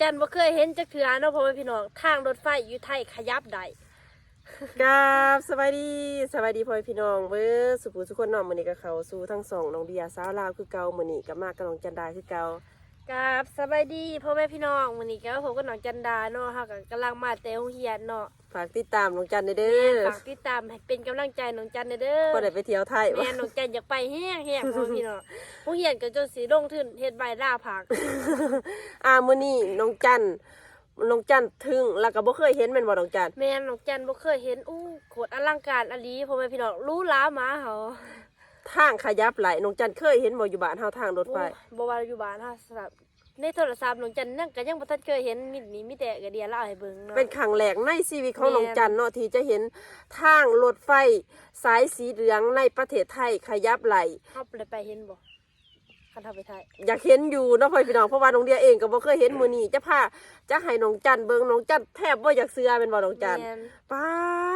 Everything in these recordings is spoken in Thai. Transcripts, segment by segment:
จันบ่เคยเห็นจักเทือเนาะพ่อแม่พี่น้องทางรถไฟอยู่ไทยขยับได้กราบสวัสดีสวัสดีพ่อแม่พี่น้องเว้อสุขุสุขคนน้องมื้อนี้ก็เข้าสู่ทั้งสองน้องเดียสาวลาวคือเก่ามื้อนี้ก็มากับน้องจันดาคือเก่า กับสบายดีพ่อแม่พี่น้องวันนี้ก็ผมกับน้องจันดาเนาะเฮาก็กำลังมาแต่โรงเรียนเนาะฝากติดตามน้องจันเด้แม่อฝากติดตามให้เป็นกำลังใจน้องจันเด้อบ่ได้ไปเที่ยวไทยแม่น้องจันอยากไปแห้งแห้งพ่อแม่พี่น้องโรงเรียนก็จนสิลงทุนเฮ็ดใบลาผักอ่ามื้อนี้น้องจันน้องจันถึงแล้วก็บ่เคยเห็นแม่นบ่น้องจันแม่น้องจันบ่เคยเห็นอู้โคตรอลังการอลีพ่อแม่พี่น้องรู้ล้าหมาเฮา ทางขยับไหลน้องจันเคยเห็นบ่อยู่บ้านเฮาทางรถไฟโอ้บ่ว่าอยู่บ้านเฮาสำหรับในโทรศัพท์น้องจันนั่นก็ยังบ่ทันเคยเห็นมีมีมีแต่กระเดียเล่าให้เบิ่งเนาะเป็นครั้งแรกในชีวิตของแม่นน้องจันเนาะที่จะเห็นทางรถไฟสายสีเหลืองในประเทศไทยขยับไหลเฮาได้ไปเห็นบ่คันเฮาไปไทยอยากเห็นอยู่เนาะพ่อพี่น้องเพราะว่าน้องเดียเองก็บ่เคยเห็นมื้อนี้จะพาจะให้น้องจันเบิ่งน้องจันแทบบ่อยากเชื่อเป็นบ่น้องจันแม่นป๊า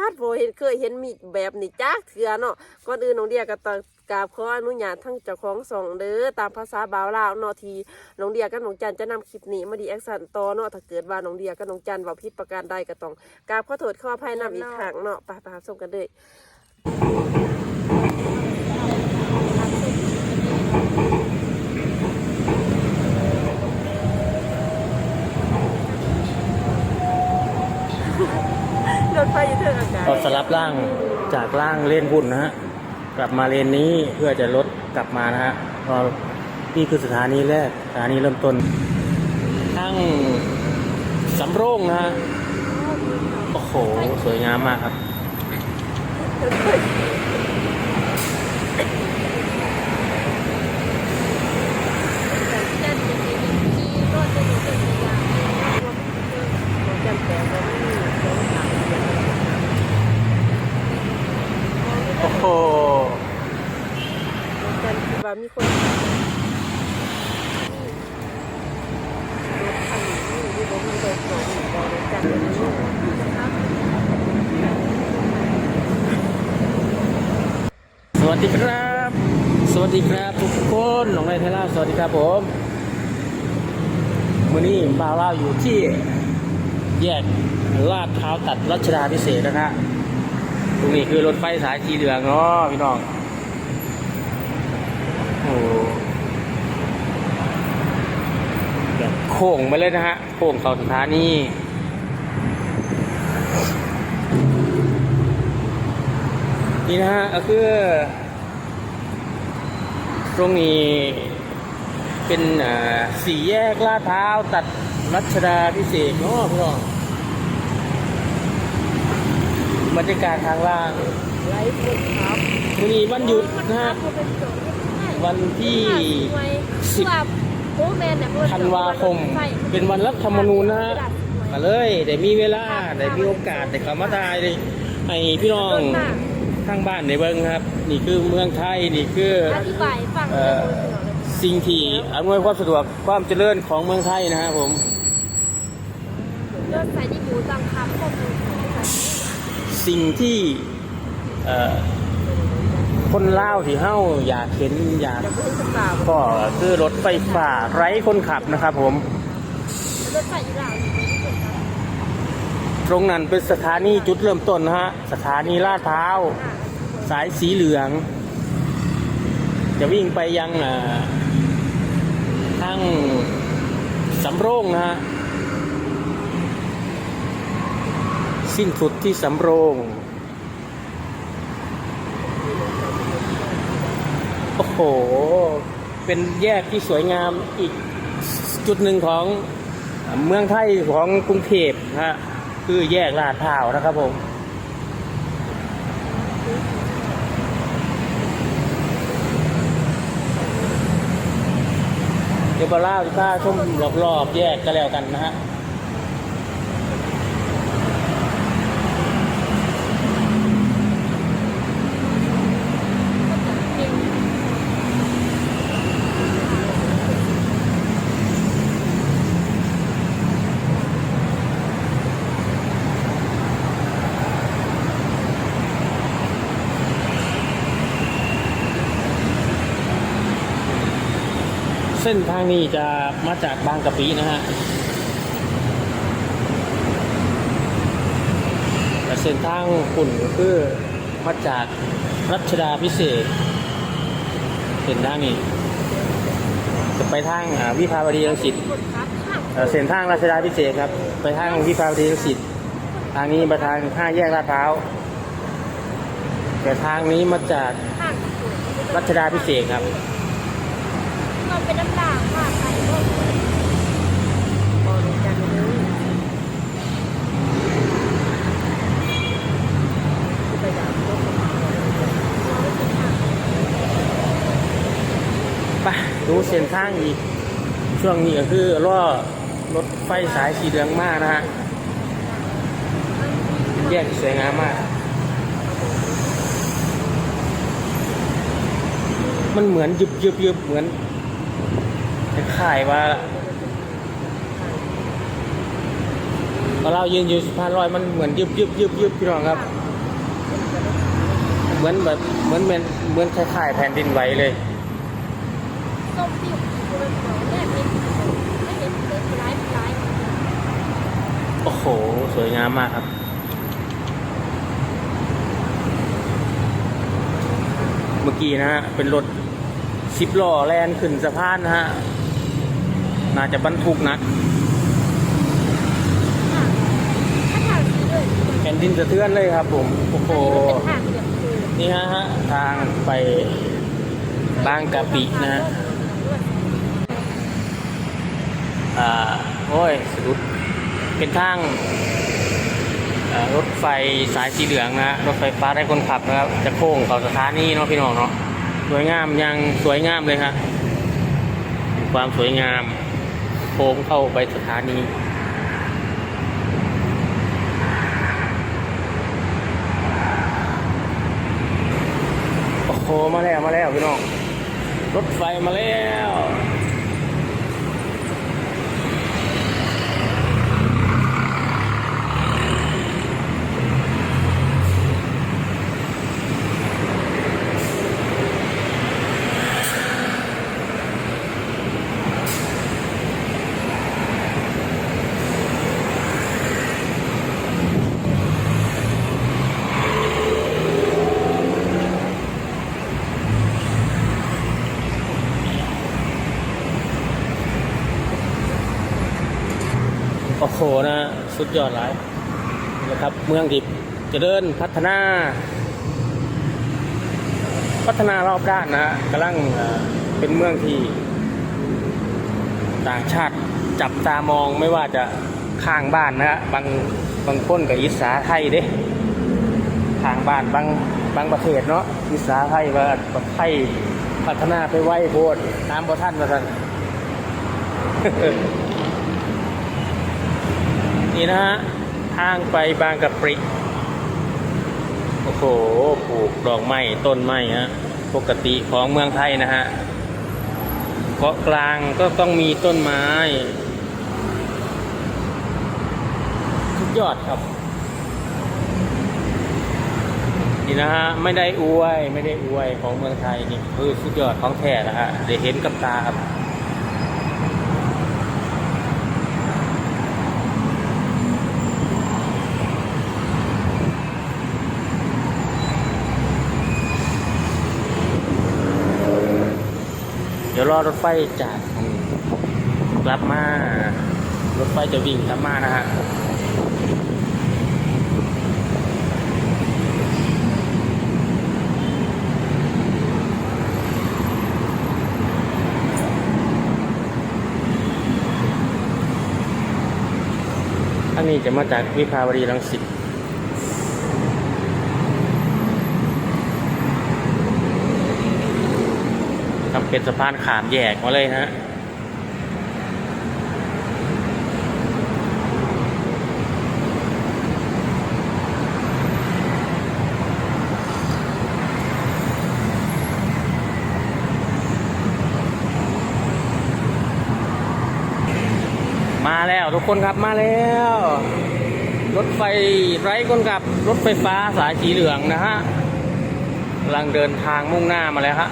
ดบ่เห็นเคยเห็นมีแบบนี้จักเทื่อเนาะก่อนอื่นน้องเดียก็ต้อง กราบขออนุญาตทั้งเจ้าของสองเด้อตามภาษาบาวลาวเนาะทีน้องเดียกับน้องจันจะนำคลิปนี้มาดีแอคชั่นต่อเนาะถ้าเกิดว่าน้องเดียกับน้องจันเว้าผิดประการใดก็ต้องกราบขอโทษขออภัยนํอีกครั้งเนาะไปไปรับชมกันเลยรถไฟอยู่เทิงอากาศ ก็สลับร่างจากร่างเล่นบุญนะฮะ กลับมาเลนนี้เพื่อจะลดกลับมานะฮะนี่คือสถานีแรกสถานีเริ่มต้นทั้งสำโรงนะฮะโอ้โห สวยงามมากครับ จันจะเป็นขี่รถจะอยู่เป็นอย่าง น้องจันแปลว่ามีสองสามเดือน โอ้โห น้องจันคิดว่ามีคนรถคันนี้ที่บ่มีรถสองบ่น้องจันเดี๋ยวนี้ ส วัสดีครับ สวัสดีครับทุกคนน้องนายไทยลาสวัสดีครับผมมือนี้บ่าวเล่าอยู่ที่แยกลาดพร้าวตัดรัชดาพิเศษนะฮะตรงนี้คือรถไฟสายสีเหลืองเนาะพี่น้องโอ้โหโค้งไปเลยนะฮะโค้งเข้าสถานี นี่นะฮะก็คือตรงนี้เป็นอ่าสี่แยกลาดพร้าวตัดรัชดาพิเศษกเนาะพี่น้องบรรยากาศทางล่างไลฟ์คนครับวันนี้วันหยุดนะฮะวันที่สิบโอ้แม่เนี่ยธันวาคม เป็นวันรัฐธรรมนูญนะฮะมาเลยได้มีเวลาได้มีโอกาสได้เข้ามาทายได้ ให้พี่น้องข้างบ้านในเบิ้งครับ นี่คือเมืองไทยนี่คืออธิบายฟังเอ่อสิ่งที่อำนวยความสะดวกความเจริญของเมืองไทยนะครับผมยอดใส่ที่หมูตังคำข้อมูลของภาษาสิ่งที่เอ่อคนเล่าวที่เฮ้าอยากเห็นอยากจะพูดสตาร์ก็คือรถไฟฟ้าไร้คนขับนะครับผมรถไฟอีหร่าน ตรงนั้นเป็นสถานีจุดเริ่มต้นนะฮะ สถานีลาดพร้าว สายสีเหลือง จะวิ่งไปยังทางสำโรงนะฮะ สิ้นสุดที่สำโรงโอ้โห เป็นแยกที่สวยงามอีกจุดหนึ่งของเมืองไทยของกรุงเทพนะฮะ คือแยกลาดพร้าวนะครับผมเดี๋ยวบาร่าจะพาชมรอบๆแยกกันแล้วกันนะฮะ ส้นทางนี้จะมาจากบางกะปินะฮะแต่เส้นทางขุ่นก็คือมาจากรัชดาพิเศษเส้นทางนี้จะไปทางวิภาวดีรังสิตเส้นทางรัชดาพิเศษครับ ไปทางวิภาวดีรังสิตทางนี้ประทางห้าแยกลาดพร้าวแต่ทางนี้มาจากรัชดาพิเศษครับ เป็นน้ำลางค่ะใครก็พอบเลยไปดามรถไปดูเส้นทางอีก ช่วงนี้ก็คือล่อรถไฟสายสีเหลืองมากนะฮะแยกสวยงามมาก มันเหมือนยุบยุบยุบเหมือน คล้ายว่าตอนเรายืนอยู่สะพานลอยมันเหมือนยุบยุบยุบยุบพี่น้องครับ เหมือนแบบเหมือนเหมือนเหมือนคล้ายๆแผ่นดินไหวเลยส้มที่อยู่บนหัวแม่เป็นไม่เห็นเลยร้ายร้ายโอ้โห สวยงามมากครับเมื่อกี้นะฮะเป็นรถสิบล้อแลนขึ้นสะพานนะฮะ น่าจะบรรทุกหนักเลยแผ่นดินสะเทือนเลยครับผม โอ้โห นี่ฮะฮะ ทางไปบางกะปินะฮะ อ่า โอ้ยสะดุด เป็นทางรถไฟสายสีเหลืองนะ รถไฟฟ้าได้คนขับนะครับ จะโค้งเข้าสถานีเนาะพี่น้องเนาะ สวยงามยังสวยงามเลยฮะความสวยงาม ค้งเข้าไปสถานีโอ้โหมาแล้วมาแล้วพี่น้องรถไฟมาแล้ว โหนะสุดยอดหลายนะครับ เมืองดิบจะเดินพัฒนา พัฒนารอบด้านนะฮะกำลังเป็นเมืองที่ ต่างชาติจับตามองไม่ว่าจะข้างบ้านนะฮะบางบางคนกับอิสาไทยเด้ข้างบ้านบางบางประเทศเนาะอิสาไทยว่าประเทศไทยพัฒนาไปไว้โพดตามประท่านมาท่าน นี่นะฮะทางไปบางกะปริ โอ้โห ปลูกดอกไม้ต้นไม้ฮะ ปกติของเมืองไทยนะฮะ เกาะกลางก็ต้องมีต้นไม้สุดยอดครับ นี่นะฮะ ไม่ได้อวย ไม่ได้อวยของเมืองไทยนี่คือสุดยอดของแท้นะฮะ ได้เห็นกับตาครับ รอรถไฟจากกลับมารถไฟจะวิ่งกลับมานะฮะอันนี้จะมาจากวิภาวดีรังสิต เป็นสะพานขามแยกมาเลยฮะมาแล้วทุกคนครับมาแล้ว รถไฟไร้คนขับรถไฟฟ้าสายสีเหลืองนะฮะกำลังเดินทางมุ่งหน้ามาแล้วฮะ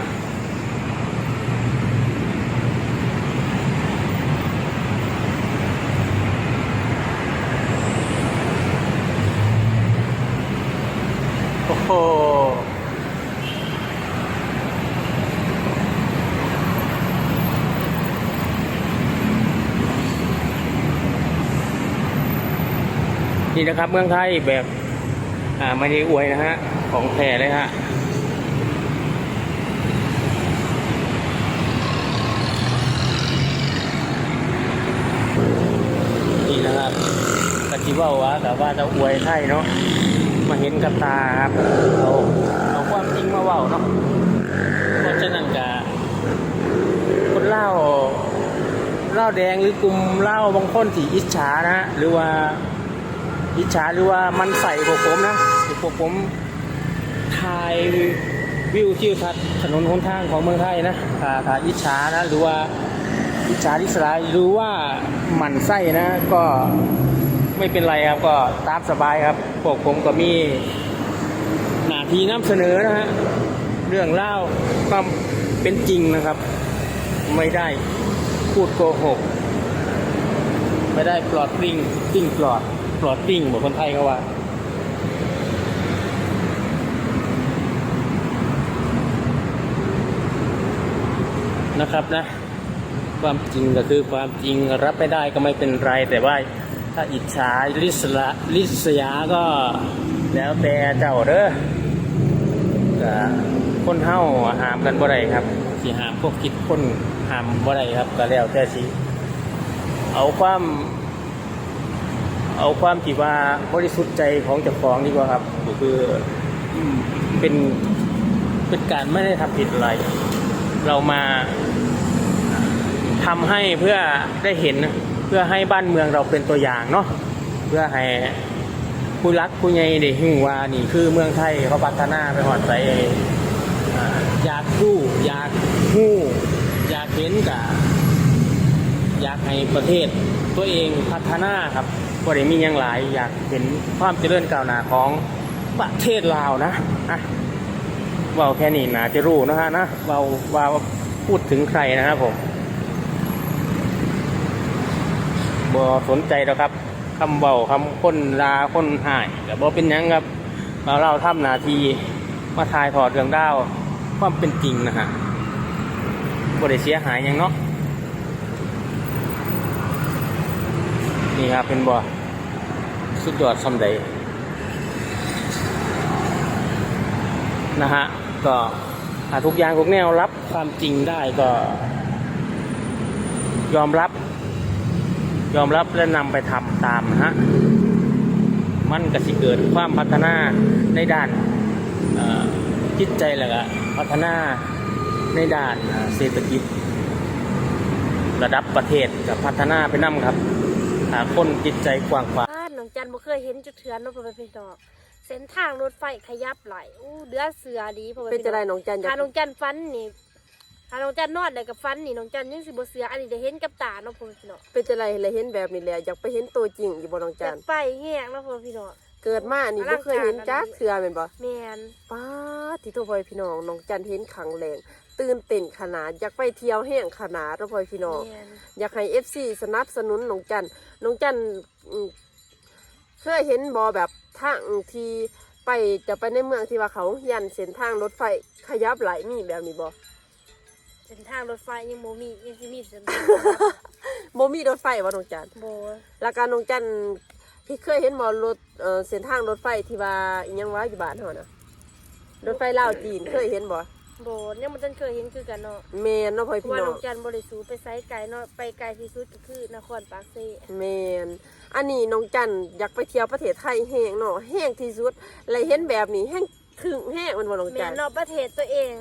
นะครับ เมืองไทยแบบอ่าไม่ได้อวยนะฮะของแท้เลยฮะนี่นะครับกะจิว่าวะแต่ว่าจะอวยไทยเนาะมาเห็นกับตาครับเอาเอาความจริงมาเว่าเนาะเพราะฉะนั้นกะคนเล่าเล่าแดงหรือกลุ่มเล่าบางคนที่อิจฉานะฮะหรือว่า อิจฉาหรือว่ามันใส่พวกผมนะพวกผมถ่ายวิวทิวทัศน์ถนนหนทางของเมืองไทยนะถ้าถ้าอิจฉานะหรือว่าอิจฉาลิสลายหรือว่าหมั่นไส้นะก็ไม่เป็นไรครับก็ตามสบายครับพวกผมก็มีหน้าที่นำเสนอนะฮะเรื่องเล่าความเป็นจริงนะครับ ไม่ได้พูดโกหก ไม่ได้ปลอดปิ้งปิ้งปลอด ปลอดปิ้งเหมือนคนไทยเขาว่านะครับนะ ความจริงก็คือความจริงรับไม่ได้ก็ไม่เป็นไร แต่ว่าถ้าอิจฉาลิษละลิษยาก็แล้วแต่เจ้าเด้อคนเฮาหามกันบ่ได้ครับสิหามพวกคิดคนหามบ่ได้ครับก็แล้วแต่สิเอาความ เอาความที่ว่าบริสุทธิ์ใจของเจ้าของดีกว่าครับก็คือเป็นเป็นการไม่ได้ทำผิดอะไร เรามาทำให้เพื่อได้เห็นเพื่อให้บ้านเมืองเราเป็นตัวอย่างเนาะเพื่อให้ผู้รักผู้ใหญ่ได้หูว่านี่คือเมืองไทยเขาพัฒนาไปหอดไปอ่อยากดูอยากหู้อยากเห็นกับอยากให้ประเทศตัวเองพัฒนาครับ ก็ได้มีอย่างหลายอยากเห็นความเจริญก้าวหน้าของประเทศลาวนะอะเว่าแค่นี้นะจะรู้นะฮะนะเว่าว่าพูดถึงใครนะครับผมบ่สนใจหรอกครับคำเบาคำคนลาคนหายแต่บ่เป็นยังครับเราเราทำนาทีมาทายถอดเรื่องดาวความเป็นจริงนะฮะบ่ได้เสียหายยังเนาะนี่ครับเป็นบ่ สุดยอดสำใดนะฮะ ก็ถ้าทุกอย่างทุกแนวรับความจริงได้ก็ ยอมรับ ยอมรับและนำไปทำตามนะฮะ มันก็สิเกิดความพัฒนาในด้านจิตใจแหละก็พัฒนาในด้านเศรษฐกิจ ระดับประเทศกับพัฒนาไปนํครับถ้าคนจิตใจกว้างขวาง องจันบ่เคยเห็นจุดเถือนเนาะพ่อแม่พี่น้องเส้นทางรถไฟขยับไหลอู้เดือเสือดีพ่อแม่เป็นพี่จะน้ไรองน้องจันอยาถ้ากน้องจันฟันนี่ถ้าน้องจันนอดได้กับฟันนี่น้องจันยังสิบ่เสืออันนี้ได้เห็นกับตาเนาะพ่อแม่พี่น้องเป็นจะไรเลยเห็นแบบนี้แหละอยากไปเห็นตัวจริงอยู่บ่น้องจัจักนไปแห้งเนาะพ่อแม่พี่น้องเกิดมานี่บ่เคยเห็นจักเทือเป็นบ่ แม่น ป้าดที่ตัวพ่อยพี่น้องน้องจันเห็นขังแรงตื่นเต้นขนาดอยากไปเที่ยวแห้งขนาดตัวพ่อยพี่น้องแม่นอยากให้เอฟซีสนับสนุนน้องจันน้องจันอืม เคยเห็นบอแบบทางที่ไปจะไปในเมืองที่ว่าเขายันเส้นทางรถไฟขยับไหลมีแบบนี้บอเส้นทางรถไฟยังบ่มียังสิมีเส้นโมมีรถไฟวะน้องจันบ่แล้วการน้องจันพี่เคยเห็นบอรถเอ่อเส้นทางรถไฟที่ว่าอิหยังว่าอยู่บ้านเฮานะรถไฟลาวจีนเคยเห็นบ อบ่ยังบ่ทันเคยเห็นคือกันเนาะแมนเนาะพ่อยเพราะพี่ว่าน้น้อองงจันบ่ได้สูไปไสไกลเนาะไปไกลที่สุดก็คือนครปากเซแมนอันนี้น้องจันอยากไปเที่ยวประเทศไทยแห้งเนาะแห้งที่สุดเลยเห็นแบบนี้แห้งถึงแห้งมันบ่น้องแม่จันนเนาะประเทศตัวเอง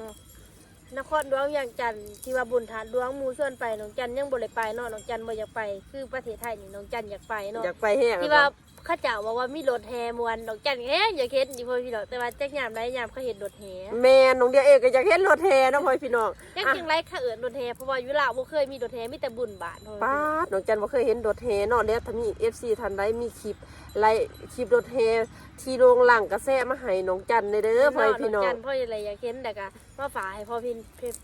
นครหลวงอย่างจันทน์ที่ว่าบุญฐานหลวงหมู่ส่วนไปน้องจันยังบ่ได้ไปเนาะน้องจันบ่อยากไป คือประเทศไทยนี่น้องจันอยากไปเนาะอยากไปแห้งที่ว่า เข้าเจ้าว่าว่ามีรถแห่มวนน้องจันเอ๊ะอยากเห็นอยู่พ่อพี่น้องแต่ว่าจักยามใดยามเขาเห็นรถแห่แม่น้องเดียเองก็อยากเห็นรถแห่เนาะพ่อพี่น้องจักอะจังไรเขาเอิ้นรถแห่เพราะว่าอยู่ลาวบ่เคยมีรถแห่มีแต่บุญบาทพ่อป้าดน้องจันบ่เคยเห็นรถแห่เนาะแล้วถ้ามี FC ทันใดมีคลิปไล่คลิปรถแห่ที่โรงหลังกระแสมาให้น้องจันเด้อเด้อพ่อพี่น้อง จันพ่ออะไรอยากเห็นแต่ก็ มาฝากให้พ่อพี่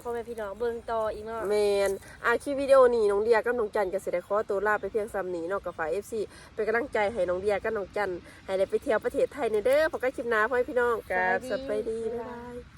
พ่อแม่พี่น้องเบิ่งต่ออีกเนาะ แมนอะคลิปวิดีโอนี้น้องเดียกับน้องจันก็สิได้ขอตัวลาไปเพียงซ้ำนี้เนาะกับฝ่าย FC เป็นกำลังใจให้น้องเดียกับน้องจันให้ได้ไปเที่ยวประเทศไทยเด้อพบกันคลิปหน้าพ่อพี่น้องกับสบายดีบ๊ายบาย